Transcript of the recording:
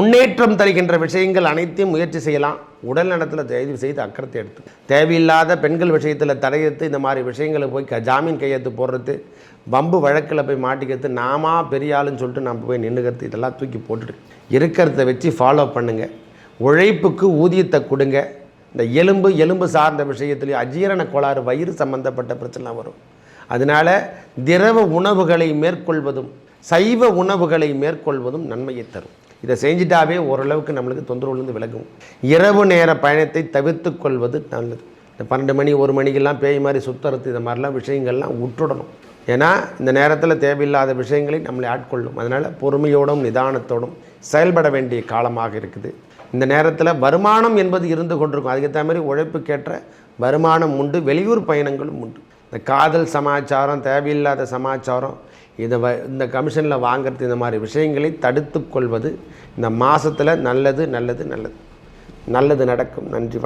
முன்னேற்றம் தருகின்ற விஷயங்கள் அனைத்தையும் முயற்சி செய்யலாம். உடல் நலத்தில் தயவு செய்து அக்கறத்தை எடுத்து. தேவையில்லாத பெண்கள் விஷயத்தில் தடையெடுத்து இந்த மாதிரி விஷயங்களை போய் க ஜாமீன் கையெழுத்து போடுறது வம்பு வழக்கில் போய் மாட்டிக்கிறது நாமா பெரிய ஆளுன்னு சொல்லிட்டு நம்ம போய் நின்றுக்கிறது இதெல்லாம் தூக்கி போட்டுட்டு இருக்கிறத வச்சு ஃபாலோ பண்ணுங்கள் உழைப்புக்கு ஊதியத்தை கொடுங்க. இந்த எலும்பு எலும்பு சார்ந்த விஷயத்துலேயும் அஜீரண கோளாறு வயிறு சம்பந்தப்பட்ட பிரச்சனை வரும். அதனால திரவ உணவுகளை மேற்கொள்வதும் சைவ உணவுகளை மேற்கொள்வதும் நன்மையை தரும். இதை செஞ்சிட்டாவே ஓரளவுக்கு நம்மளுக்கு தொந்தரவுலேருந்து விலகும். இரவு நேர பயணத்தை தவிர்த்து கொள்வது நல்லது. இந்த பன்னெண்டு மணி ஒரு மணிக்கெல்லாம் பேய் மாதிரி சுத்தறது இந்த மாதிரிலாம் விஷயங்கள்லாம் விட்டுடணும் ஏன்னா இந்த நேரத்தில் தேவையில்லாத விஷயங்களை நம்மளை ஆட்கொள்ளும். அதனால் பொறுமையோடும் நிதானத்தோடும் செயல்பட வேண்டிய காலமாக இருக்குது. இந்த நேரத்தில் வருமானம் என்பது இருந்து கொண்டிருக்கும். அதுக்கேற்ற மாதிரி உழைப்புக்கேற்ற வருமானம் உண்டு வெளியூர் பயணங்களும் உண்டு. இந்த காதல் சமாச்சாரம் தேவையில்லாத சமாச்சாரம் இதை வ இந்த கமிஷனில் வாங்கிறது இந்த மாதிரி விஷயங்களை தடுத்து கொள்வது இந்த மாதத்தில் நல்லது நல்லது நல்லது. நல்லது நடக்கும். நன்றி வணக்கம்.